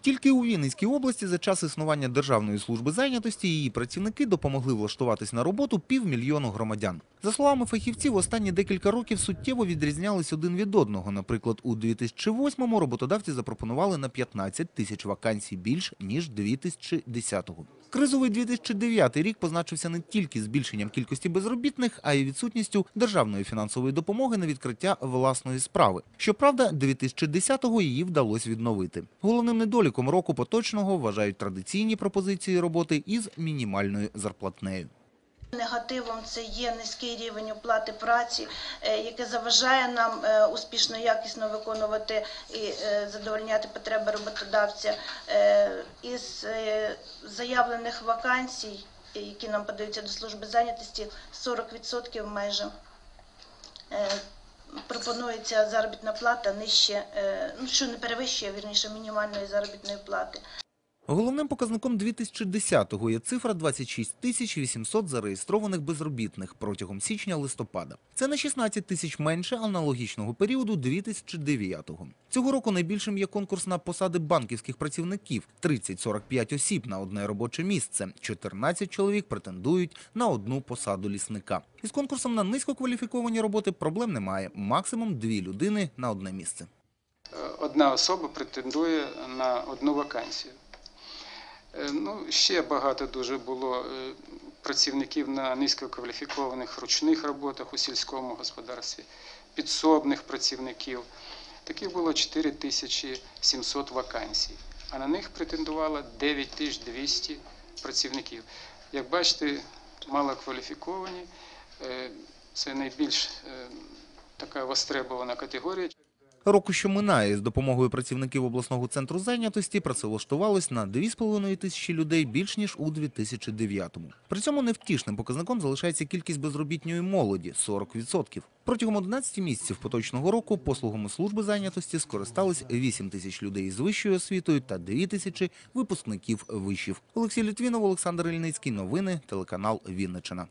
Тільки у Вінницькій області за час існування Державної служби зайнятості її працівники допомогли влаштуватись на роботу півмільйону громадян. За словами фахівців, останні декілька років суттєво відрізнялись один від одного. Наприклад, у 2008-му роботодавці запропонували на 15 тисяч вакансій більш ніж 2010-го. Кризовий 2009 рік позначився не тільки збільшенням кількості безробітних, а й відсутністю державної фінансової допомоги на відкриття власної справи. Щоправда, 2010-го її вдалося відновити. Головним недоліком року поточного вважають традиційні пропозиції роботи із мінімальною зарплатнею. Негативом це є низький рівень оплати праці, е, яке заважає нам е, успішно, якісно виконувати і е, задовольняти потреби роботодавця. Із заявлених вакансій, які нам подаються до служби зайнятості, 40% майже пропонується заробітна плата нижче, ну що не перевищує вірніше мінімальної заробітної плати. Головним показником 2010-го є цифра 26 тисяч 800 зареєстрованих безробітних протягом січня-листопада. Це на 16 тисяч менше аналогічного періоду 2009-го. Цього року найбільшим є конкурс на посади банківських працівників – 30-45 осіб на одне робоче місце. 14 чоловік претендують на одну посаду лісника. Із конкурсом на низькокваліфіковані роботи проблем немає. Максимум дві людини на одне місце. одна особа претендує на одну вакансію. Е, Ну, ще багато дуже було е, працівників на низькокваліфікованих ручних роботах у сільському господарстві, підсобних працівників. Таких було 4700 вакансій, а на них претендувало 9200 працівників. Як бачите, малокваліфіковані е, це найбільш така востребована категорія. Року, що минає, з допомогою працівників обласного центру зайнятості працевлаштувалось на 2,5 тисячі людей більш ніж у 2009-му. При цьому невтішним показником залишається кількість безробітної молоді – 40%. Протягом 11 місяців поточного року послугами служби зайнятості скористались 8 тисяч людей з вищою освітою та 2 тисячі випускників вишів. Олексій Літвінов, Олександр Ільницький. Новини, телеканал Вінниччина.